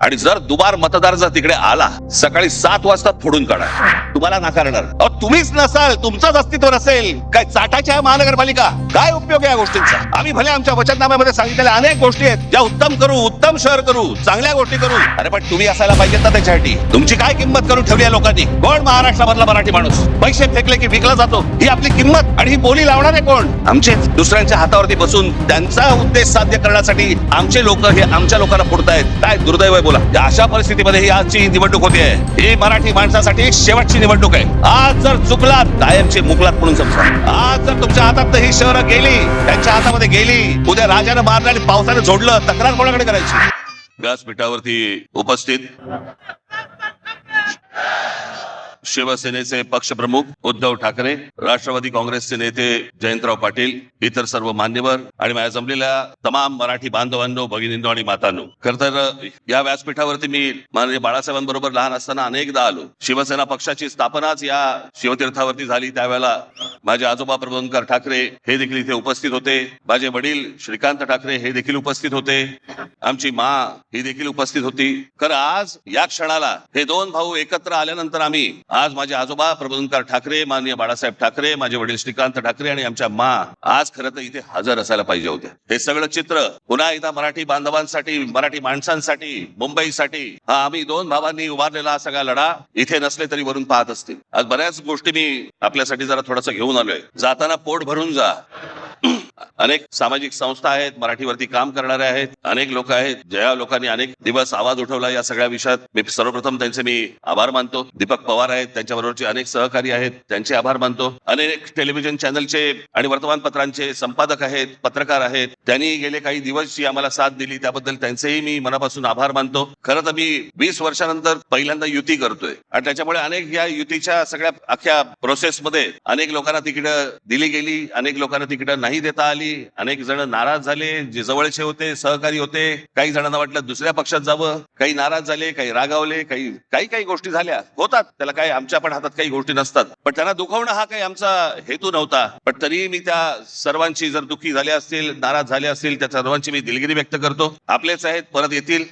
आणि जर दुबार मतदार जर तिकडे आला सकाळी सात वाजता फोडून काढा. तुम्हाला नाकारणार. अहो, तुम्हीच नसाल तुमचंच अस्तित्व नसेल. काय चाटाच्या महानगरपालिका? काय उपयोग आहे या गोष्टींचा? आम्ही भले आमच्या वचननाम्यामध्ये सांगितलेल्या अनेक गोष्टी आहेत. ज्या उत्तम करू उत्तम शहर करू चांगल्या गोष्टी करू. अरे पण तुम्ही असायला पाहिजेत ना त्याच्यासाठी. तुमची काय किंमत करून ठेवली आहे लोकांनी? कोण महाराष्ट्रामधला मराठी माणूस? पैसे फेकले की विकला जातो. ही आपली किंमत आणि ही बोली आहे कोण? आमचे दुसऱ्यांच्या हातावरती बसून त्यांचा उद्देश साध्य करण्यासाठी आमचे लोक हे आमच्या लोकांना आहेत काय दुर्दैव आहे बोला. अशा परिस्थितीमध्ये ही आजची निवडणूक होती. आहे ही मराठी माणसासाठी एक शेवटची निवडणूक आहे. आज जर चुकलात कायमचे मुकलात म्हणून समजा. आज जर तुमच्या हातात ही शहरं गेली त्यांच्या हातामध्ये गेली उद्या राजानं मारलं आणि पावसाने झोडलं तक्रार कोणाकडे करायची? व्यासपीठावरती उपस्थित शिवसेनेचे पक्षप्रमुख उद्धव ठाकरे राष्ट्रवादी काँग्रेसचे नेते जयंतराव पाटील इतर सर्व मान्यवर आणि माझ्या जमलेल्या तमाम मराठी बांधवांनो भगिनींनो आणि मातांनो. खर तर या व्यासपीठावरती मी माननीय बाळासाहेबांबरोबर लहान असताना अनेकदा आलो. शिवसेना पक्षाची स्थापनाच या शिवतीर्थावरती झाली. त्यावेळेला माझे आजोबा प्रभंकर ठाकरे हे देखील इथे उपस्थित होते. माझे वडील श्रीकांत ठाकरे हे देखील उपस्थित होते. आमची मा ही देखील उपस्थित होती. खरं आज या क्षणाला हे दोन भाऊ एकत्र आल्यानंतर आम्ही आज माझे आजोबा प्रबोधनकार ठाकरे माननीय बाळासाहेब ठाकरे माझे वडील श्रीकांत ठाकरे आणि आमच्या मा आज खरं तर इथे हजर असायला पाहिजे होते. हे सगळं चित्र पुन्हा एकदा मराठी बांधवांसाठी मराठी माणसांसाठी मुंबईसाठी हा आम्ही दोन भावांनी उभारलेला हा सगळा लढा इथे नसले तरी वरून पाहत असतील. आज बऱ्याच गोष्टी मी आपल्यासाठी जरा थोडस घेऊन आलोय. जाताना पोट भरून जा. अनेक सामाजिक संस्था आहेत मराठीवरती काम करणारे आहेत अनेक लोक आहेत. ज्या लोकांनी अनेक दिवस आवाज उठवला या सगळ्या विषयात मी सर्वप्रथम त्यांचे मी आभार मानतो. दीपक पवार आहेत त्यांच्याबरोबरचे अनेक सहकारी आहेत त्यांचे आभार मानतो. अनेक टेलिव्हिजन चॅनलचे आणि वर्तमानपत्रांचे संपादक आहेत पत्रकार आहेत. त्यांनी गेले काही दिवस जी आम्हाला साथ दिली त्याबद्दल त्यांचेही मी मनापासून आभार मानतो. खरं तर मी वीस वर्षानंतर पहिल्यांदा युती करतोय. आणि त्याच्यामुळे अनेक या युतीच्या सगळ्या अख्ख्या प्रोसेसमध्ये अनेक लोकांना तिकीटं दिली गेली अनेक लोकांना तिकीटं नाही देता आली. अनेक जण नाराज झाले जे जवळचे होते सहकारी होते. काही जणांना वाटलं दुसऱ्या पक्षात जावं काही नाराज झाले काही रागावले काही काही काही गोष्टी झाल्या. होतात त्याला काय आमच्या पण हातात काही गोष्टी नसतात. पण त्यांना दुखवणं हा काही आमचा हेतू नव्हता. पण तरी मी त्या सर्वांची जर दुःखी झाले असतील नाराज झाले असतील त्या सर्वांची मी दिलगिरी व्यक्त करतो. आपलेच आहेत परत येतील.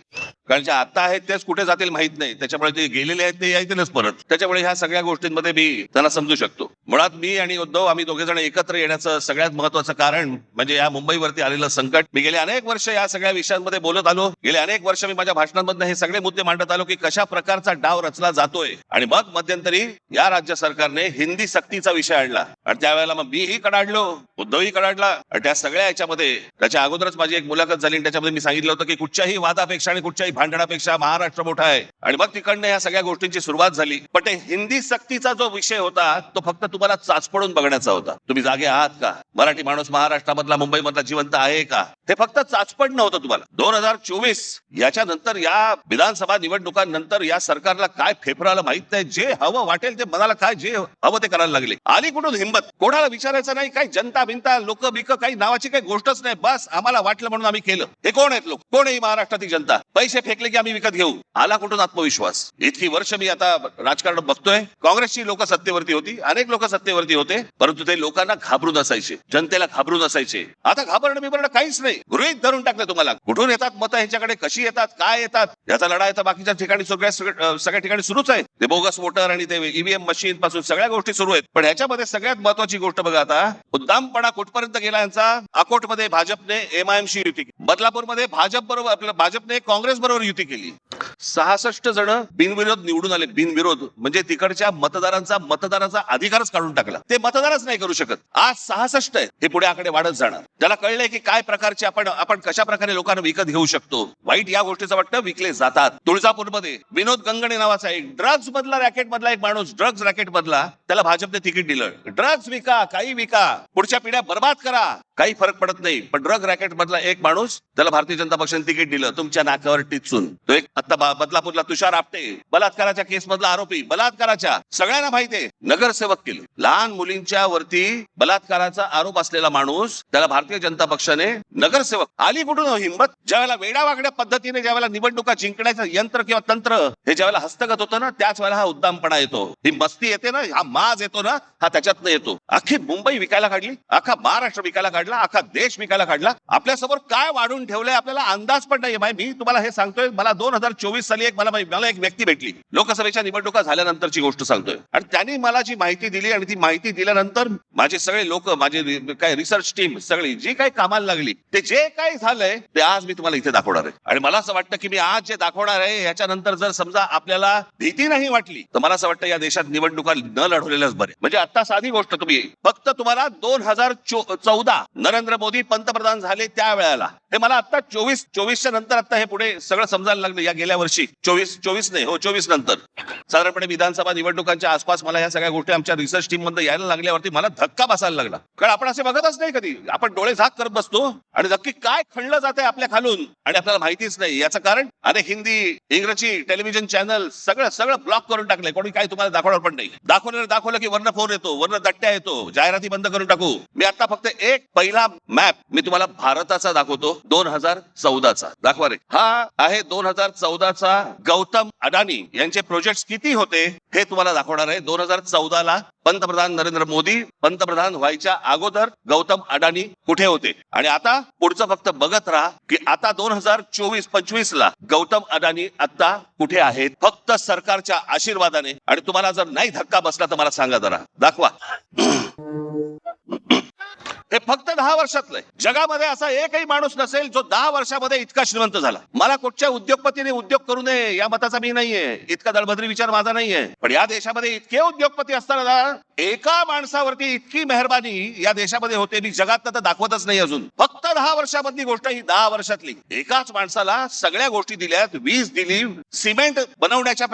कारण जे आता आहेत तेच कुठे जातील माहीत नाही. त्याच्यामुळे ते गेलेले आहेत ते येतीलच परत. त्याच्यामुळे ह्या सगळ्या गोष्टींमध्ये मी त्यांना समजू शकतो. मुळात मी आणि उद्धव आम्ही दोघे जण एकत्र येण्याचं सगळ्यात महत्वाचं कारण म्हणजे या मुंबईवरती आलेलं संकट. मी गेले अनेक वर्ष या सगळ्या विषयांमध्ये बोलत आलो. गेले अनेक वर्ष मी माझ्या भाषणांमधून हे सगळे मुद्दे मांडत आलो की कशा प्रकारचा डाव रचला जातोय. आणि मग मध्यंतरी या राज्य सरकारने हिंदी सक्तीचा विषय आणला. आणि त्यावेळेला मग मीही कडाडलो उद्धवही कडाडला. आणि त्या सगळ्या याच्यामध्ये त्याच्या अगोदरच माझी एक मुलाखत झाली आणि त्याच्यामध्ये मी सांगितलं होतं की कुठच्याही वादापेक्षा आणि कुठच्याही भांडणापेक्षा महाराष्ट्र मोठा आहे. आणि मग तिकडनं या सगळ्या गोष्टींची सुरुवात झाली. पण ते हिंदी सक्तीचा जो विषय होता तो फक्त तुम्हाला चाचपडून बघण्याचा होता. तुम्ही जागे आहात का? मराठी माणूस महाराष्ट्रामधला मुंबईमधला जिवंत आहे का? ते फक्त चाचपडणं होतं तुम्हाला. दोन हजार चोवीस याच्या नंतर या विधानसभा निवडणुकांनंतर या सरकारला काय फेफराला माहीत नाही. जे हवं वाटेल ते मनाला काय जे हवं ते करायला लागले. आली कुठून हिंमत? कोणाला विचारायचं नाही? काही जनता भिंता लोक बिक काही नावाची काही गोष्टच नाही. बस आम्हाला वाटलं म्हणून आम्ही केलं. हे कोण आहेत लोक? कोण आहे महाराष्ट्रातील जनता? पैसे फेकले की आम्ही विकत घेऊ? आला कुठून आत्मविश्वास? इतकी वर्ष मी आता राजकारण बघतोय. काँग्रेसची लोक सत्तेवरती होती अनेक लोक सत्तेवरती होते परंतु ते लोकांना घाबरून असायचे जनतेला घाबरून असायचे. आता घाबरणं बिबरणं काहीच नाही. गृहित धरून टाकलं तुम्हाला. कुठून येतात मतं? ह्याच्याकडे कशी येतात? काय येतात? याचा लढा येतात बाकीच्या ठिकाणी सगळ्या सगळ्या ठिकाणी सुरूच आहे. ते बोगस वोटर आणि ते ईव्हीएम मशीन पासून सगळ्या गोष्टी सुरू आहेत. पण ह्याच्यामध्ये सगळ्यात महत्वाची गोष्ट बघा आता. उद्दामपणा कुठपर्यंत गेला यांचा? अकोटमध्ये भाजपने एमआयएमशी युती बदलापूरमध्ये भाजप बरोबर आपलं भाजपने काँग्रेस बरोबर युती केली सहासष्ट जण बिनविरोध निवडून आले बिनविरोध. म्हणजे तिकडच्या मतदारांचा मतदाराचा अधिकारच काढून टाकला. ते मतदारच नाही करू शकत. आज सहासष्ट आहे. हे पुढे आकडे वाढत जाणार. त्याला कळलंय की काय प्रकारचे आपण आपण कशा प्रकारे लोकांना विकत घेऊ शकतो? वाईट या गोष्टीचं वाटतं विकले जातात. तुळजापूरमध्ये विनोद गंगणे नावाचा एक ड्रग्ज मधला रॅकेट मधला एक माणूस ड्रग्ज रॅकेट मधला त्याला भाजपने तिकीट दिलं. ड्रग्ज विका काही विका. पुढच्या पिढ्या बर्बाद करा. काही फरक पडत नाही. पण ड्रग रॅकेट मधला एक माणूस त्याला भारतीय जनता पक्षाने तिकीट दिलं. तुमच्या नाकावर टिचून. तो एक आता बदलापूरला तुषार आपटे. बलात्काराच्या केस मधला आरोपी बलात्काराच्या सगळ्यांना माहितीये आहे. नगरसेवक केलं. लहान मुलींच्या वरती बलात्काराचा आरोप असलेला माणूस त्याला भारतीय जनता पक्षाने नगरसेवक आली कुठून हो हिंमत? ज्यावेळेला वेडावागड्या पद्धतीने ज्यावेळेला निवडणुका जिंकण्याचं यंत्र किंवा तंत्र हे ज्यावेळेला हस्तगत होतं ना त्याच वेळेला हा उद्दामपणा येतो. ही मस्ती येते ना हा माज येतो ना हा त्याच्यातनं येतो. अख्खी मुंबई विकायला काढली अख्खा महाराष्ट्र विकायला काढला अख्खा देश विकायला काढला. आपल्यासमोर काय वाढून ठेवलंय आपल्याला अंदाज पण नाही मी तुम्हाला हे सांगतोय मला दोन हजार चोवीस साली एक मला मला एक व्यक्ती भेटली. लोकसभेच्या निवडणुका झाल्यानंतरची गोष्ट सांगतोय. आणि त्यांनी मला जी माहिती दिली आणि ती माहिती दिल्यानंतर माझे सगळे लोक माझे काय रिसर्च टीम सगळी जी काही कामाला लागली ते जे काही झालंय ते आज मी तुम्हाला इथे दाखवणार आहे. आणि मला असं वाटतं की मी आज जे दाखवणार आहे याच्यानंतर जर समजा आपल्याला भीती नाही वाटली तर मला असं वाटतं या देशात निवडणुका न लढवलेल्याच बरे. म्हणजे आता साधी गोष्ट तुम्ही फक्त तुम्हाला दोन हजार चौदा नरेंद्र मोदी पंतप्रधान झाले त्या वेळेला. हे मला आता चोवीस चोवीसच्या नंतर आता हे पुढे सगळं समजायला लागलं या गेल्या वर्षी चोवीस चोवीस नाही हो चोवीस नंतर. साधारणपणे विधानसभा निवडणुकांच्या आसपास मला या सगळ्या गोष्टी आमच्या रिसर्च टीममध्ये यायला लागल्यावरती मला धक्का बसायला लागला. कारण आपण असे बघतच नाही कधी. आपण डोळे झाक करत बसतो आणि नक्की काय खणलं जाते आपल्या खालून आणि आपल्याला माहितीच नाही. याचं कारण अरे हिंदी इंग्रजी टेलिव्हिजन चॅनल सगळं सगळं ब्लॉक करून टाकलंय. कोणी काही तुम्हाला दाखवणार पण नाही. दाखवलं दाखवलं की वर्ण फोन येतो वर्ण दट्ट्या येतो जाहिराती बंद करून टाकू. मी आता फक्त एक पहिला मॅप मी तुम्हाला भारताचा दाखवतो दोन हजार चौदाचा. दाखवा रे. हा आहे दोन हजार चौदा चौदाचा गौतम अडानी यांचे प्रोजेक्ट किती होते हे तुम्हाला दाखवणार आहे. दोन हजार चौदाला पंतप्रधान नरेंद्र मोदी पंतप्रधान व्हायच्या अगोदर गौतम अडानी कुठे होते? आणि आता पुढचं फक्त बघत राहा की आता दोन हजार चोवीस पंचवीस ला गौतम अडानी आता कुठे आहेत? फक्त सरकारच्या आशीर्वादाने. आणि तुम्हाला जर नाही धक्का बसला तर मला सांगा जरा. दाखवा. हे फक्त दहा वर्षातलं जगामध्ये असा एकही माणूस नसेल जो दहा वर्षामध्ये इतका श्रीमंत झाला. मला कुठच्या उद्योगपतीने उद्योग करू नये या मताचा मी नाहीये. इतका दळभद्री विचार माझा नाहीये. पण या देशामध्ये इतके उद्योगपती असताना एका माणसावरती इतकी मेहरबानी या देशामध्ये होते मी जगात तर दाखवतच नाही अजून. फक्त दहा वर्षामधली गोष्ट ही दहा वर्षातली. एकाच माणसाला सगळ्या गोष्टी दिल्यात वीज दिली सिमेंट बनवण्याच्या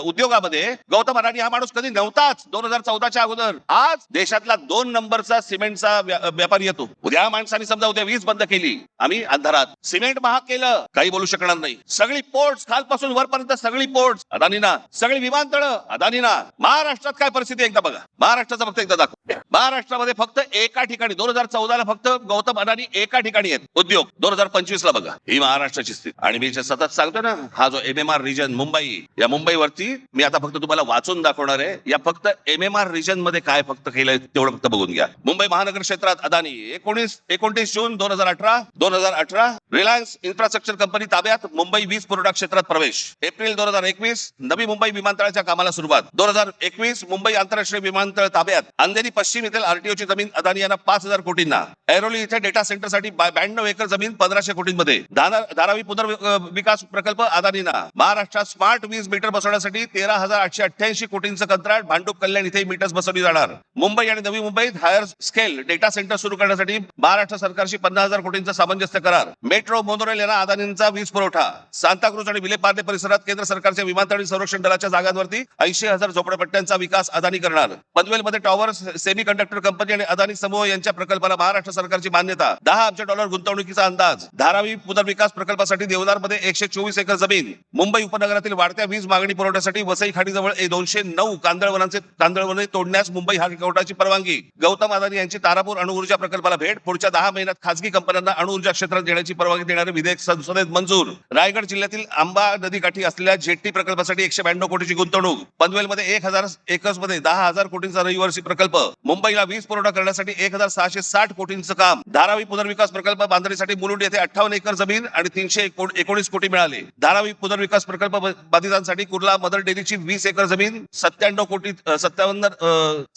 उद्योगामध्ये गौतम अडाणी हा माणूस कधी नव्हताच. दोन हजार चौदाच्या अगोदर. आज देशातला दोन नंबरचा सिमेंटचा व्यापारी येतो. उद्या माणसाने समजा उद्या वीज बंद केली. आम्ही अंधारात. सिमेंट महाग केलं. काही बोलू शकणार नाही. सगळी पोर्ट खालपासून वरपर्यंत सगळी पोर्ट अदानीना सगळी विमानतळ. अदानीना महाराष्ट्रात काय परिस्थिती आहे एकदा बघा. महाराष्ट्राचा फक्त एकदा दाखव. महाराष्ट्रामध्ये फक्त एका ठिकाणी. दोन हजार चौदाला फक्त गौतम अदानी एका ठिकाणी आहेत. उद्योग दोन हजार पंचवीस ला बघा. ही महाराष्ट्राची स्थिती. आणि मी जे सतत सांगतो ना हा जो M M R region Mumbai या मुंबईवरती मी आता फक्त तुम्हाला वाचून दाखवणार आहे. या फक्त एम एम आर रिजनमध्ये काय फक्त केलंय तेवढं फक्त बघून घ्या. मुंबई महानगर क्षेत्रात अदानी एकोणीस एकोणतीस जून दोन हजार अठरा दोन हजार अठरा रिलायन्स इन्फ्रास्ट्रक्चर कंपनी ताब्यात मुंबई वीज पुरवठा क्षेत्रात प्रवेश. एप्रिल दोन हजार एकवीस नवी मुंबई विमानतळाच्या कामाला सुरुवात. दोन हजार एकवीस मुंबई आंतरराष्ट्रीय विमानतळ ताब्यात. अंधेरी पश्चिम येथील आरटीओची जमीन अदानी यांना पाच हजार कोटींना. ऐरोली इथे डेटा सेंटरसाठी ब्याण्णव एकर जमीन पंधराशे कोटींमध्ये. धारावी पुनर्विकास प्रकल्प अदानीना. महाराष्ट्रात स्मार्ट वीज मीटर बसवण्यासाठी तेरा हजार आठशे अठ्ठ्याऐंशी कोटींचं कंत्राट भांडूप कल्याण इथे मीटर्स बसवली जाणार. मुंबई आणि नवी मुंबईत हायर स्केल डेटा सेंटर सुरू करण्यासाठी महाराष्ट्र सरकारशी पन्नास हजार कोटींचा सामंजस्य करार. मेट्रो मोनोरेल यांना अदानींचा वीज पुरवठा. सांताक्रुज आणि विलेपार्ले परिसरात केंद्र सरकारच्या विमानतळ आणि संरक्षण दलाच्या जागांवरती ऐंशी हजार झोपडपट्ट्यांचा विकास अदानी करणार. पनवेलमध्ये टॉवर सेमी कंडक्टर कंपनी आणि अदानी समूह यांच्या प्रकल्पाला महाराष्ट्र सरकारची मान्यता मान्यता. दहा अब्ज डॉलर गुंतवणुकीचा अंदाज. धारावी पुनर्विकास प्रकल्पासाठी देवदारमध्ये एकशे चोवीस एकर जमीन. मुंबई उपनगरातील वाढत्या वीज मागणी पुरवठ्यासाठी वसई खाडीजवळ दोनशे नऊ कांदळवनांचे कांदळवने तोडण्यास मुंबई हायकोर्टाची परवानगी. गौतम अदानी यांची तारापूर अणुऊर्जा प्रकल्पाला भेट. पुढच्या दहा महिन्यात खासगी कंपन्यांना अणुऊर्जा क्षेत्रात देण्याची परवानगी देणारे विधेयक संसदेत मंजूर. रायगड जिल्ह्यातील आंबा नदीकाठी असलेल्या जेट्टी प्रकल्पासाठी एकशे ब्याण्णव कोटीची गुंतवणूक. पनवेलमध्ये एक हजार एकर्समध्ये दहा हजार कोटींचा रहिवासी प्रकल्प. मुंबईला वीज पुरवठा करण्यासाठी एक हजार सहाशे साठ कोटींचं काम. धारावी पुनर्विकास प्रकल्प बांधणीसाठी मुलुंड येथे अठ्ठावन्न एकर जमीन आणि तीनशे एकोणीस कोटी मिळाले. धारावी पुनर्विकास प्रकल्प बाधितांसाठी कुर्ला मदर डेअरीची वीस एकर जमीन सत्त्याण्णव कोटी सत्तावन्न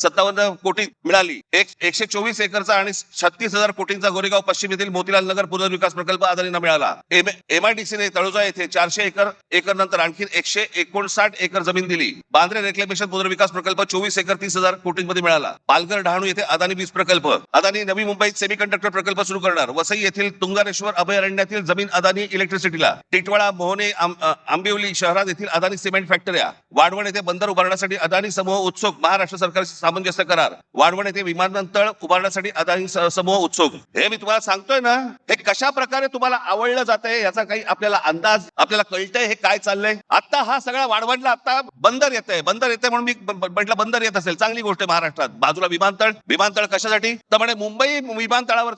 सत्तावन्न कोटी मिळाली. एक एकशे चोवीस एकरचा आणि छत्तीस हजार कोटींचा गोरेगाव पश्चिम येथील मोतीलाल नगर पुनर्विकास प्रकल्प अदानींना मिळाला. एमआयडीसीने तळोजा येथे चारशे एकर एकर नंतर आणखी एकशे एकोणसाठ एकर जमीन दिली. बांद्रे रेक्लेमेशन पुनर्विकास प्रकल्प चोवीस एकर तीस हजार कोटींमध्ये मिळाला. पालघर डहाणू येथे अदानी वीज प्रकल्प. अदानी नवी मुंबईत सेमीकंडक्टर प्रकल्प सुरू करणार. वसई येथील तुंगारेश्वर अभयारण्यातील जमीन अदानी इलेक्ट्रिसिटीला. टिटवाळा मोहने आंबिवली शहरात येथील अदानी सिमेंट फॅक्टऱ्या वाढवण येथे बंदर उभारण्यासाठी अदानी समूह उत्सुक. महाराष्ट्र सरकारशी सामंजस्य करार. वाढवण येथे विमानतळ उभारण्यासाठी अदानी समूह उत्सुक. हे मी तुम्हाला सांगतोय ना हे कशा प्रकारे तुम्हाला आवडलं जात आहे याचा काही आपल्याला अंदाज आपल्याला कळतंय हे काय चाललंय. आता हा सगळा वाढवणला आता बंदर येत आहे बंदर येते म्हणून मी म्हटलं बंदर येत असेल. चांगली गोष्ट महाराष्ट्रात. बाजूला विमानतळ. विमानतळ कशासाठी? तर म्हणे मुंबई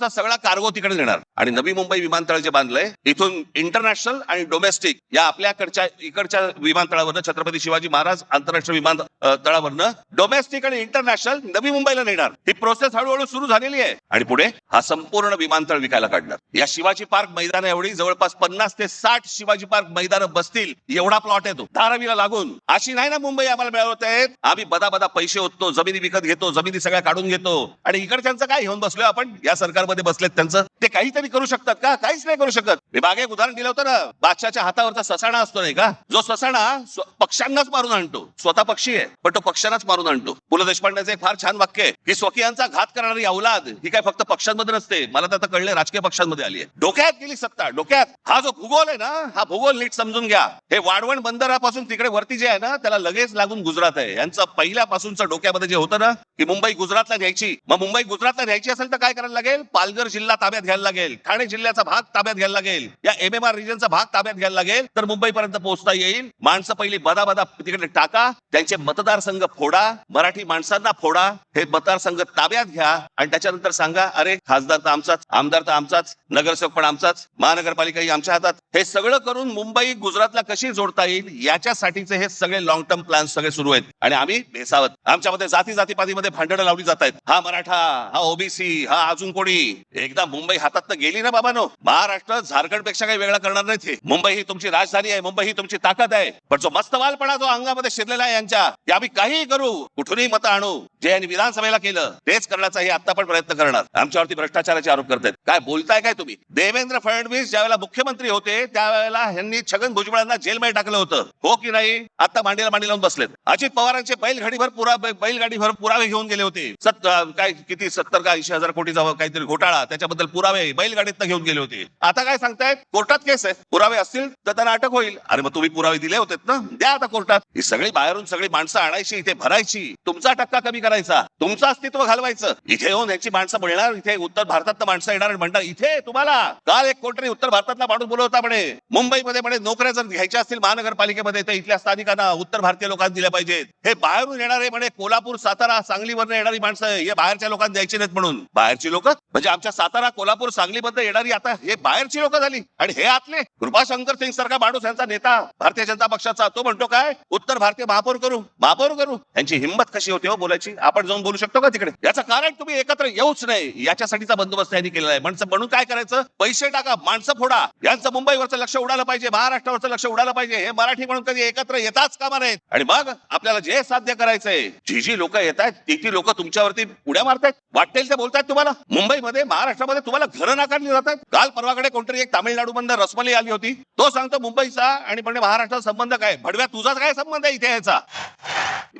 विमानतळावरचा सगळा कार्गो तिकडे नेणार. आणि नवी मुंबई विमानतळ जे बांधलंय इथून इंटरनॅशनल आणि डोमेस्टिक या आपल्याकडच्या इकडच्या विमानतळावरनं छत्रपती शिवाजी महाराज आंतरराष्ट्रीय विमानतळावरनं डोमेस्टिक आणि इंटरनॅशनल नवी मुंबईला नेणार. ही प्रोसेस हळूहळू सुरू झालेली आहे. आणि पुढे हा संपूर्ण विमानतळ विकायला काढणार. या शिवाजी पार्क मैदान एवढी जवळपास पन्नास ते साठ शिवाजी पार्क मैदान बसतील एवढा प्लॉट आहे तो. धारावीला लागून. अशी नाही ना मुंबई आम्हाला मिळवत आहेत. आम्ही बदा बदा पैसे होतो जमिनी विकत घेतो जमिनी सगळ्या काढून घेतो. आणि इकडच्यांचं काय? घेऊन बसलोय आपण. या सरकारमध्ये बसलेत त्यांचं. ते काहीतरी करू शकतात का? काहीच नाही करू शकत. मी मागे एक उदाहरण दिलं होतं ना. बादशाच्या हातावरचा ससाणा असतो नाही का? जो ससाणा पक्ष्यांनाच मारून आणतो. स्वतः पक्षी आहे पण तो पक्ष्यांनाच मारून आणतो. पु ल देशपांडेचं एक फार छान वाक्य आहे. की स्वकीयांचा घात करणारी अवलाद ही काय फक्त पक्षांमध्ये नसते. मला तर आता कळले राजकीय पक्षांमध्ये आली आहे. डोक्यात गेली सत्ता डोक्यात. हा जो भूगोल आहे ना हा भूगोल नीट समजून घ्या. हे वाढवण बंदरापासून तिकडे वरती जे आहे ना त्याला लगेच लागून गुजरात आहे. यांचं पहिल्यापासूनचं डोक्यामध्ये जे होतं ना की मुंबई गुजरातला न्यायची मग मुंबई गुजरातला न्यायची असेल तर काय करायला लागेल? पालघर जिल्हा ताब्यात घ्यायला लागेल. ठाणे जिल्ह्याचा भाग ताब्यात घ्यायला लागेल. या एम एम आर रिजनचा भाग ताब्यात घ्यायला लागेल. तर मुंबईपर्यंत पोहोचता येईल. माणसं पहिली बदा बदा तिकडे टाका. त्यांचे मतदारसंघ फोडा. मराठी माणसांना फोडा. हे मतदारसंघ ताब्यात घ्या. आणि त्याच्यानंतर सांगा अरे खासदार तर आमचाच आमदार तर आमचाच नगरसेवक पण आमचाच महानगरपालिकाही आमच्या हातात. हे सगळं करून मुंबई गुजरातला कशी जोडता येईल? याच्यासाठीचे हे सगळे लॉंग टर्म प्लॅन सगळे सुरू आहेत. आणि आम्ही भेसावत. आमच्यामध्ये जाती जातीपातीमध्ये भांडणं लावली जात आहेत. हा मराठा हा ओबीसी हा अजून कोणी? एकदा मुंबई हातात तर गेली ना बाबानो? महाराष्ट्र झारखंडपेक्षा काही वेगळा करणार नाही ते. मुंबई ही तुमची राजधानी आहे मुंबई ही तुमची ताकद आहे. पण जो मस्तवालपणा जो अंगामध्ये शिरलेला आहे यांच्या ते आम्ही काहीही करू कुठूनही मतं आणू. जे यांनी विधानसभेला केलं तेच करण्याचाही आता पण प्रयत्न करणार. आमच्यावरती भ्रष्टाचाराचे आरोप करतात काय बोलताय काय तुम्ही? देवेंद्र फडणवीस ज्यावेळेला मुख्यमंत्री होते त्यावेळेला यांनी छगन भुजबळांना जेलमध्ये टाकलं होतं. हो की नाही? आता मांडीला मांडी लावून बसलेत. अजित पवारांचे बैलगाडीभर पुरा बैलगाडीभर पुरावे घेऊन गेले होते. सत काय किती सत्तर का ऐंशी हजार कोटीचा काहीतरी घोटाळा त्याच्याबद्दल पुरावे बैलगाडीत घेऊन गेले होते. आता काय सांगतायत? कोर्टात केस आहे पुरावे असतील तर त्यांना अटक होईल. अरे मग तुम्ही पुरावे दिले होते ना? द्या आता कोर्टात. ही सगळी बाहेरून सगळी माणसं आणायची इथे भरायची. तुमचा टक्का कमी करायचा. तुमचं अस्तित्व घालवायचं. इथे येऊन याची माणसं बोलणार इथे उत्तर भारतात माणसं येणार म्हणणार इथे तुम्हाला. काल एक कोणतरी उत्तर भारतातला माणूस बोलवता म्हणे. मुंबईमध्ये म्हणे नोकऱ्या जर घ्यायच्या असतील महानगरपालिकेमध्ये तर इथल्या स्थानिकांना उत्तर भारतीय लोकांना दिल्या पाहिजेत. हे बाहेरून येणारे म्हणे कोल्हापूर सातारा सांगलीवरनं येणारी माणसं हे बाहेरच्या लोकांना द्यायची नाहीत म्हणून. बाहेरची लोक? म्हणजे आमच्या सातारा कोल्हापूर सांगलीमध्ये येणारी आता हे बाहेरची लोक झाली. आणि हे आतले? कृपाशंकर सिंग सारखा माणूस यांचा नेता भारतीय जनता पक्षाचा. तो म्हणतो काय? उत्तर भारतीय महापौर करू महापौर करू. यांची हिंमत कशी होती हो बोलायची? आपण जाऊन बोलू शकतो का तिकडे? याचं कारण तुम्ही एकत्र येऊच नाही. याच्यासाठीचा बंदोबस्त यांनी केलेला आहे. म्हणजे म्हणून काय करायचं? पैसे टाका माणसं फोडा. यांचं मुंबईवरचं लक्ष उडालं पाहिजे महाराष्ट्रावरचं लक्ष उडालं पाहिजे. हे मराठी म्हणून कधी एकत्र येताच कामा नाहीत आणि मग आपल्याला जे साध्य करायचंय जी जी लोक येत आहेत ती ती लोक तुमच्यावरती उड्या मारतायत. वाटेल ते बोलतायत तुम्हाला. मुंबईमध्ये महाराष्ट्रामध्ये तुम्हाला घरं नाकारली जातात. काल परवाकडे कोणतरी एक तामिळनाडू मधनं रसमली आली होती. तो सांगतो मुंबईचा आणि म्हणजे महाराष्ट्राचा संबंध काय? भडव्या तुझा काय संबंध आहे इथे याचा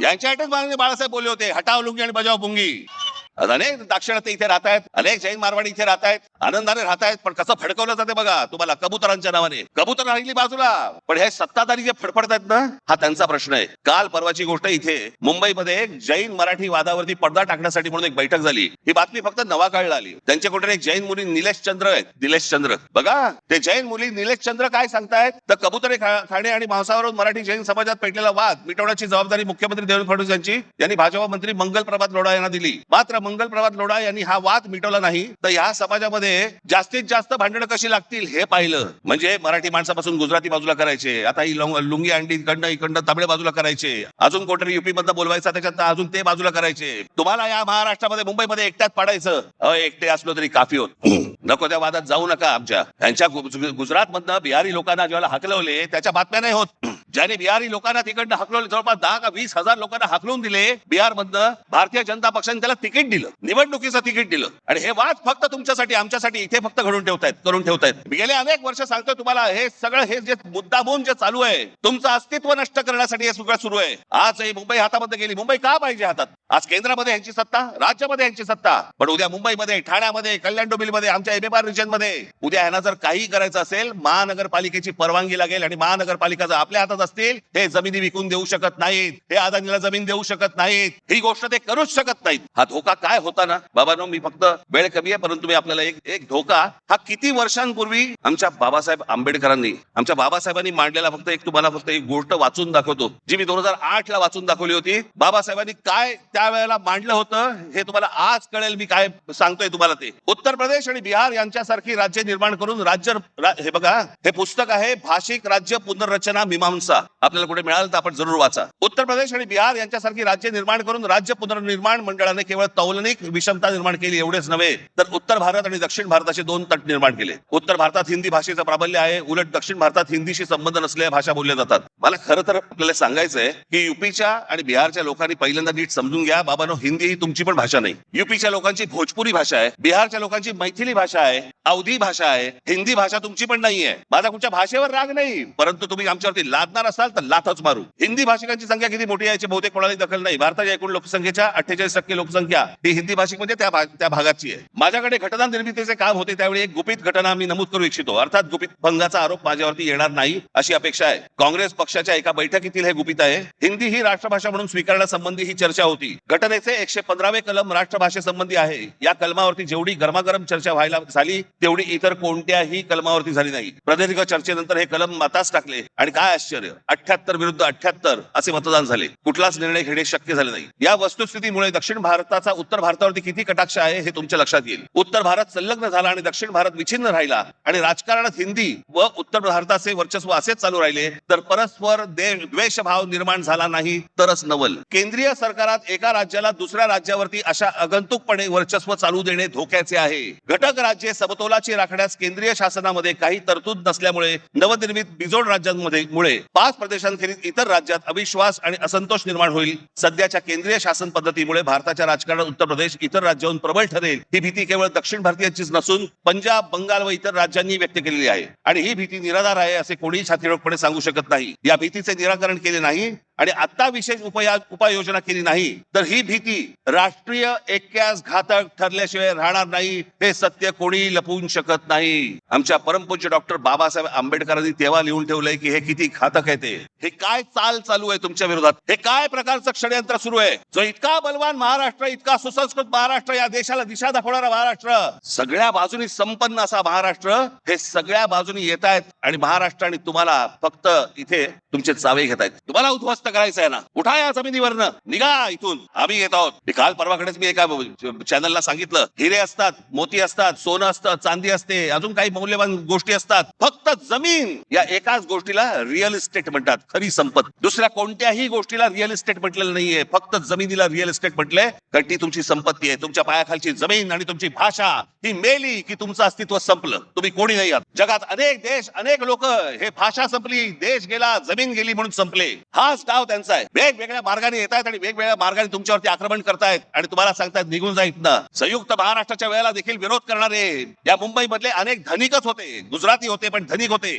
यांच्या बाळासाहेब बोलले होते. हटाव लुंगी आणि बजाव पुंगी। अनेक दाक्षिणात्य इथे राहत आहेत अनेक जैन मारवाडी इथे राहत आहेत आनंदाने राहत आहेत पण कसं फडकवलं जाते बघा तुम्हाला कबुतरांच्या नावाने. कबुतर राहिली बाजूला. पण हे सत्ताधारी जे फडफडतायत ना हा त्यांचा प्रश्न आहे. काल परवाची गोष्ट इथे मुंबईमध्ये एक जैन मराठी वादावरती पडदा टाकण्यासाठी म्हणून एक बैठक झाली. ही बातमी फक्त नवा काळला आली त्यांच्याकडून एक जैन मुली निलेश चंद्र आहेत निलेश चंद्र. बघा ते जैन मुली निलेश चंद्र काय सांगतायत? तर कबुतरे खाणे आणि मांसावरून मराठी जैन समाजात पेटलेला वाद मिटवण्याची जबाबदारी मुख्यमंत्री देवेंद्र फडणवीस यांची यांनी भाजपा मंत्री मंगल प्रभात लोढा यांना दिली. मात्र मंगल प्रभात लोढा यांनी हा वाद मिटवला नाही. तर या समाजामध्ये जास्तीत जास्त भांडणं कशी लागतील हे पाहिलं. म्हणजे मराठी माणसापासून गुजराती बाजूला करायचे. आता ही लुंगी अंडी इकडनं इकडनं तमिळ बाजूला करायचे. अजून कोणतरी युपी मधनं बोलवायचा त्याच्यात अजून ते बाजूला करायचे. तुम्हाला या महाराष्ट्रामध्ये मुंबईमध्ये एकट्यात पाडायचं. अ, एकटे असलो तरी काफी होत. नको त्या वादात जाऊ नका आमच्या. त्यांच्या गुजरात मधनं बिहारी लोकांना जेव्हा हकलवले त्याच्या बातम्या नाही होत. ज्याने बिहारी लोकांना तिकडनं हकलवले जवळपास दहा का वीस हजार लोकांना हकलून दिले बिहार मधनं भारतीय जनता पक्षाने त्याला तिकीट दिलं निवडणुकीचं तिकीट दिलं. आणि हे वाद फक्त तुमच्यासाठी आमच्यासाठी इथे फक्त घडून ठेवतायत करून ठेवतायत. गेले अनेक वर्ष सांगतोय तुम्हाला हे सगळं हे जे मुद्दामून जे चालू आहे तुमचं अस्तित्व नष्ट करण्यासाठी हे सगळं सुरू आहे. आज ही मुंबई हातामध्ये गेली. मुंबई का पाहिजे हातात? आज केंद्रामध्ये यांची सत्ता राज्यामध्ये यांची सत्ता. पण उद्या मुंबईमध्ये ठाण्यामध्ये कल्याण डोंबिवलीमध्ये आमच्या एमएमआर रिजनमध्ये उद्या यांना जर काही करायचं असेल महानगरपालिकेची परवानगी लागेल आणि महानगरपालिका जर आपल्या हातात असतील हे जमिनी विकून देऊ शकत नाहीत हे अदानीला जमीन देऊ शकत नाहीत ही गोष्ट ते करूच शकत नाहीत. हा धोका काय होता ना? बाबांनो मी फक्त वेळ कमी आहे परंतु मी आपल्याला एक एक धोका. हा किती वर्षांपूर्वी आमच्या बाबासाहेब आंबेडकरांनी आमच्या बाबासाहेबांनी मांडलेला फक्त एक तुम्हाला फक्त एक गोष्ट वाचून दाखवतो जी मी दोन हजार आठ ला वाचून दाखवली होती. बाबासाहेबांनी काय त्या त्यावेळेला मांडलं होतं हे तुम्हाला आज कळेल मी काय सांगतोय तुम्हाला ते. उत्तर प्रदेश आणि बिहार यांच्यासारखी राज्य निर्माण करून राज्य हे बघा हे पुस्तक आहे भाषिक राज्य पुनर्रचना मीमांसा. आपल्याला कुठे मिळालं तर आपण जरूर वाचा. उत्तर प्रदेश आणि बिहार यांच्यासारखी राज्य निर्माण करून राज्य पुनर्निर्माण मंडळाने केवळ तौलनिक विषमता निर्माण केली एवढेच नव्हे तर उत्तर भारत आणि दक्षिण भारताचे दोन तट निर्माण केले. उत्तर भारतात हिंदी भाषेचं प्राबल्य आहे उलट दक्षिण भारतात हिंदीशी संबंध नसलेल्या भाषा बोलल्या जातात. मला खरं तर आपल्याला सांगायचंय की युपीच्या आणि बिहारच्या लोकांनी पहिल्यांदा नीट समजून घ्या बाबानो हिंदी ही तुमची पण भाषा नाही. युपीच्या लोकांची भोजपुरी भाषा आहे बिहारच्या लोकांची मैथिली भाषा आहे अवधी भाषा आहे हिंदी भाषा तुमची पण नाही आहे माझा कुठच्या भाषेवर राग नाही परंतु तुम्ही आमच्यावरती लादणार असाल तर लाथच मारू. हिंदी भाषिकांची संख्या किती मोठी आहे याची बहुतेक कोणाला दखल नाही. भारताच्या एकूण लोकसंख्येच्या अठ्ठेचाळीस टक्के लोकसंख्या ही हिंदी भाषिक म्हणजे त्या त्या भागाची आहे. माझ्याकडे घटना निर्मितीचे काम होते त्यावेळी एक गुपित घटना मी नमूद करू इच्छितो. अर्थात गुपित भंगाचा आरोप माझ्यावरती येणार नाही अशी अपेक्षा आहे. काँग्रेस पक्षाच्या एका बैठकीतील हे गुपित आहे. हिंदी ही राष्ट्रभाषा म्हणून स्वीकारण्यासंबंधी ही चर्चा होती. घटनेचे एकशे पंधरावे कलम राष्ट्रभाषेसंबंधी आहे. या कलमावरती जेवढी गरमागरम चर्चा व्हायला झाली तेवढी इतर कोणत्याही कलमावरती झाली नाही. प्रदीर्घ चर्चेनंतर हे कलम मताच टाकले. आणि काय आश्चर्य! अठ्याहत्तर विरुद्ध अठ्याहत्तर असे मतदान झाले. कुठलाच निर्णय घेणे शक्य झाले नाही. या वस्तुस्थितीमुळे दक्षिण भारताचा उत्तर भारतावरती किती कटाक्ष आहे हे तुमच्या लक्षात येईल. उत्तर भारत संलग्न झाला आणि दक्षिण भारत विच्छिन्न राहिला आणि राजकारणात हिंदी व उत्तर भारताचे वर्चस्व असेच चालू राहिले तर परस्पर द्वेषभाव निर्माण झाला नाही तरच नवल. केंद्रीय सरकारात एका राज्याला दुसऱ्या राज्यावरती अशा अगंतुकपणे वर्चस्व चालू देणे धोक्याचे आहे. घटक राज्ये समतोलाची राखण्यास केंद्रीय शासनामध्ये काही तरतूद नसल्यामुळे नवनिर्मित बिजोड राज्यांमध्ये मुळे पाच प्रदेशांखेरीज इतर राज्यात अविश्वास आणि असंतोष निर्माण होईल. सध्याच्या केंद्रीय शासन पद्धतीमुळे भारताच्या राजकारणात उत्तर प्रदेश इतर राज्याहून प्रबळ ठरेल. ही भीती केवळ दक्षिण भारतीयांचीच नसून पंजाब बंगाल व इतर राज्यांनी व्यक्त केलेली आहे. आणि ही भीती निराधार आहे असे कोणीही छातीरोगपणे सांगू शकत नाही. या भीतीचे निराकरण केले नाही आणि आता विशेष उपाय उपाययोजना केली नाही तर ही भीती राष्ट्रीय ऐक्यास घातक ठरल्याशिवाय राहणार नाही हे सत्य कोणी लपवून शकत नाही. आमच्या परमपूज्य डॉक्टर बाबासाहेब आंबेडकरांनी तेव्हा लिहून ठेवलंय की हे किती घातक आहे ते. हे काय चाल चालू आहे तुमच्या विरोधात? हे काय प्रकारचं षडयंत्र सुरू आहे? जो इतका बलवान महाराष्ट्र इतका सुसंस्कृत महाराष्ट्र या देशाला दिशा दाखवणारा महाराष्ट्र सगळ्या बाजूनी संपन्न असा महाराष्ट्र हे सगळ्या बाजूनी येत आहेत आणि महाराष्ट्र आणि तुम्हाला फक्त इथे तुमचे चावे घेत आहेत तुम्हाला उद्ध्वस्त करायचं आहे ना? उठा या जमिनीवरनं. निघा इथून. आम्ही येत आहोत. काल परवाकडेच मी एका चॅनलला सांगितलं. हिरे असतात मोती असतात सोनं असतं चांदी असते अजून काही मौल्यवान गोष्टी असतात. फक्त जमीन या एकाच गोष्टीला रिअल इस्टेट म्हणतात. खरी संपत दुसऱ्या कोणत्याही गोष्टीला रिअल इस्टेट म्हटलेलं नाहीये. फक्त जमिनीला रिअल इस्टेट म्हटलंय कारण ती तुमची संपत्ती आहे. तुमच्या पायाखालची जमीन आणि तुमची भाषा ही मेली की तुमचं अस्तित्व संपलं. तुम्ही कोणी नाही आहात. जगात अनेक देश अनेक लोक हे भाषा संपली देश गेला जमीन गेली म्हणून संपले. हाच डाव त्यांचा आहे. वेगवेगळ्या मार्गाने येत आहेत आणि वेगवेगळ्या मार्गाने तुमच्यावरती आक्रमण करतायत आणि तुम्हाला सांगतायत निघून जाईत ना संयुक्त महाराष्ट्राच्या वेळेला देखील विरोध करणारे या मुंबई मधले अनेक धनिकच होते. गुजराती होते पण धनिक होते.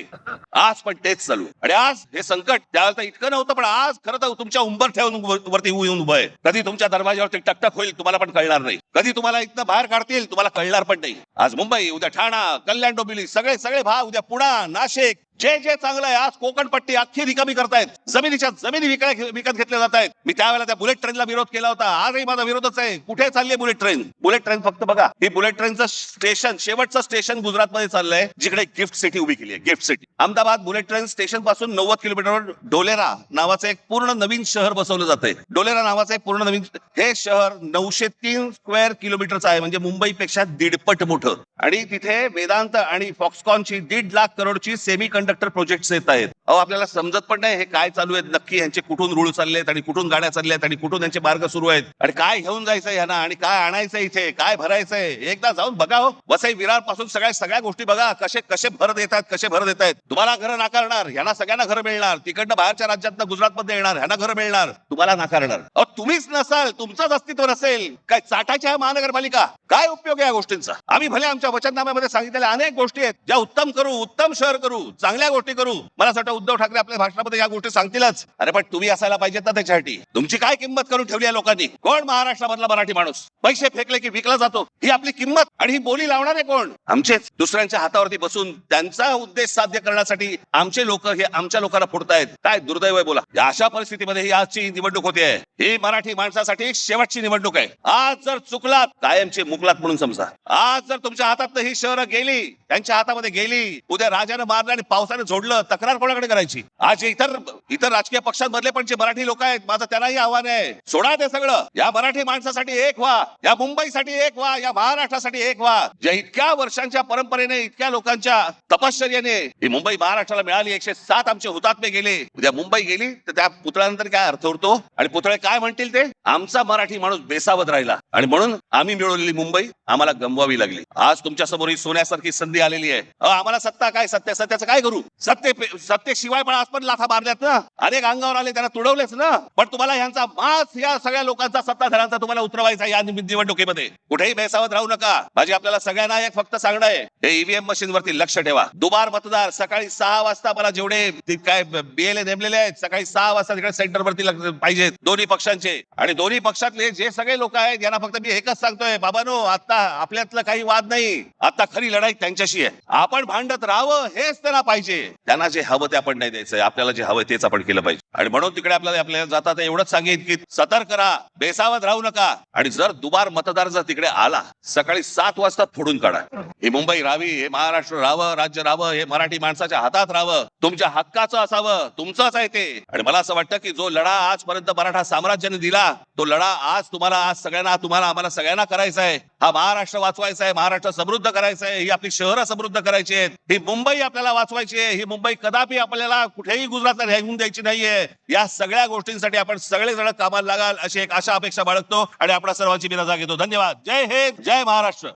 आज पण तेच चालू आणि आज हे संकट त्यावेळेला इतकं नव्हतं पण आज खरं तर तुमच्या उंबर ठेवून वरती येऊन उभं आहे. कधी तुमच्या दरवाजावरती टकटक होईल तुम्हाला पण कळणार नाही. कधी तुम्हाला इथं बाहेर काढतील तुम्हाला कळणार पण नाही. आज मुंबई उद्या ठाणा कल्याण डोंबिवली सगळे सगळे भाग उद्या पुणा नाशिक जे जे चांगलं आहे आज कोकण पट्टी अख्खी रिकामी करतायत. जमिनीच्या जमिनी विकत विकत घेतल्या जात आहेत मी त्यावेळेला त्या बुलेट ट्रेनला विरोध केला होता. आजही माझा विरोधच आहे. कुठे चालली बुलेट ट्रेन बुलेट ट्रेन फक्त बघा. ही बुलेट ट्रेनचं स्टेशन शेवटचं स्टेशन गुजरातमध्ये चाललंय. जिकडे गिफ्ट सिटी उभी केली आहे. Gift city Ahmedabad bullet train स्टेशनपासून नव्वद किलोमीटरवर डोलेरा नावाचं एक पूर्ण नवीन शहर बसवलं जातंय. डोलेरा नावाचं एक पूर्ण नवीन हे शहर नऊशे तीन स्क्वेअर किलोमीटरचं आहे. म्हणजे मुंबईपेक्षा दीडपट मोठं. आणि तिथे वेदांत आणि फॉक्सकॉनची दीड लाख करोडची सेमी कंडक्टर प्रोजेक्ट येत आहेत. अहो आपल्याला समजत पण नाही हे काय चालू आहेत नक्की यांचे कुठून रूळ चालले आहेत आणि कुठून गाड्या चालल्या आहेत आणि कुठून यांचे मार्ग सुरू आहेत आणि काय घेऊन जायचं यांना आणि काय आणायचं इथे काय भरायचंय एकदा जाऊन बघा हो. वसई विरारपासून सगळ्या सगळ्या गोष्टी बघा कसे कसे भर देतात कसे भर देत आहेत तुम्हाला घरं नाकारणार यांना सगळ्यांना घर मिळणार तिकडनं बाहेरच्या राज्यातनं गुजरातमध्ये येणार ह्यांना घर मिळणार तुम्हाला नाकारणार. अहो तुम्हीच नसाल तुमचंच अस्तित्व नसेल. काय चाटाच्या महानगरपालिका? काय उपयोग आहे या गोष्टींचा? आम्ही भले आमच्या वचननाम्यामध्ये सांगितलेल्या अनेक गोष्टी आहेत ज्या उत्तम करू उत्तम शहर करू चांगल्या गोष्टी करू. मला असं उद्धव ठाकरे आपल्या भाषणामध्ये या गोष्टी सांगतीलच. अरे पण तुम्ही असायला पाहिजेत ना त्याच्यासाठी. तुमची काय किंमत करून ठेवली आहे लोकांनी? कोण महाराष्ट्रामधला मराठी माणूस? पैसे फेकले की विकला जातो. ही आपली किंमत आणि ही बोली लावणारे कोण? आमचेच. दुसऱ्यांच्या हातावरती बसून त्यांचा उद्देश साध्य करण्यासाठी आमचे लोक हे आमच्या लोकांना फोडतायत. काय दुर्दैव आहे बोला. अशा परिस्थितीमध्ये ही आजची निवडणूक होते. ही मराठी माणसासाठी शेवटची निवडणूक आहे. आज जर चुकलात कायमचे मुकलात म्हणून समजा. आज जर तुमच्या हातात ही शहरं गेली त्यांच्या हातामध्ये गेली उद्या राजानं मारलं आणि पावसाने झोडलं तक्रार कोणाकडे निर्माण करायची. आज इतर इतर राजकीय पक्षांमधले पण जे मराठी लोक आहेत माझं त्यांनाही आव्हान आहे. सोडा ते सगळं. या मराठी माणसासाठी एक व्हा या मुंबईसाठी एक व्हा या महाराष्ट्रासाठी एक व्हा. ज्या इतक्या वर्षांच्या परंपरेने इतक्या लोकांच्या तपश्चर्याने ही मुंबई महाराष्ट्राला मिळाली एकशे सात आमचे हुतात्मे गेले. उद्या मुंबई गेली तर त्या पुतळ्यानंतर काय अर्थ उरतो? आणि पुतळे काय म्हणतील ते? आमचा मराठी माणूस बेसावत राहिला. आणि म्हणून आम्ही मिळवलेली मुंबई आम्हाला गमवावी लागली. आज तुमच्यासमोर ही सोन्यासारखी संधी आलेली आहे. आम्हाला सत्ता काय? सत्य सत्याचं काय करू? सत्य सत्य शिवाय पण आज पण लाथा मारल्यात ना. अनेक अंगावर आले त्यांना तुडवलेच ना. पण तुम्हाला यांचा मास या सगळ्या लोकांचा सत्ताधाऱ्यांचा तुम्हाला उतरवायचा या निवडणुकीमध्ये. कुठेही बेसावत राहू नका. माझी आपल्याला सगळ्यांना एक फक्त सांगणं आहे. हे ईव्हीएम मशीन वरती लक्ष ठेवा. दुबार मतदार सकाळी सहा वाजता मला जेवढे काय बीएलए नेमलेले आहेत सकाळी सहा वाजता तिकडे सेंटर वरती पाहिजेत. दोन्ही पक्षांचे. आणि दोन्ही पक्षातले जे सगळे लोक आहेत यांना फक्त मी एकच सांगतोय बाबानो आता आपल्यातलं काही वाद नाही. आता खरी लढाई त्यांच्याशी आहे. आपण भांडत राहावं हेच त्यांना पाहिजे. त्यांना जे हवं त्या आपण नाही द्यायचं. आपल्याला जे हवं तेच आपण केलं पाहिजे. आणि म्हणून तिकडे आपल्याला आपल्याला जातात एवढंच सांगेन की सतर्क राहा बेसावत राहू नका. आणि जर दुबार मतदार जर तिकडे आला सकाळी सात वाजता फोडून काढा. ही मुंबई राहावी हे महाराष्ट्र राहावं राज्य राहावं हे मराठी माणसाच्या हातात राहावं. तुमच्या हक्काचं असावं तुमचंच आहे ते. आणि मला असं वाटतं की जो लढा आजपर्यंत मराठा साम्राज्याने दिला तो लढा आज तुम्हाला आज सगळ्यांना तुम्हाला आम्हाला सगळ्यांना करायचा आहे. हा महाराष्ट्र वाचवायचा आहे महाराष्ट्र समृद्ध करायचा आहे ही आपली शहरं समृद्ध करायची आहेत ही मुंबई आपल्याला वाचवायची आहे ही मुंबई कदापि आपल्याला कुठेही गुजरातला राहून द्यायची नाहीये. या सगळ्या गोष्टींसाठी आपण सगळेजण कामाला लागाल अशी एक आशा अपेक्षा बाळगतो आणि आपल्या सर्वांची मी रजा घेतो. धन्यवाद. जय हिंद जय महाराष्ट्र.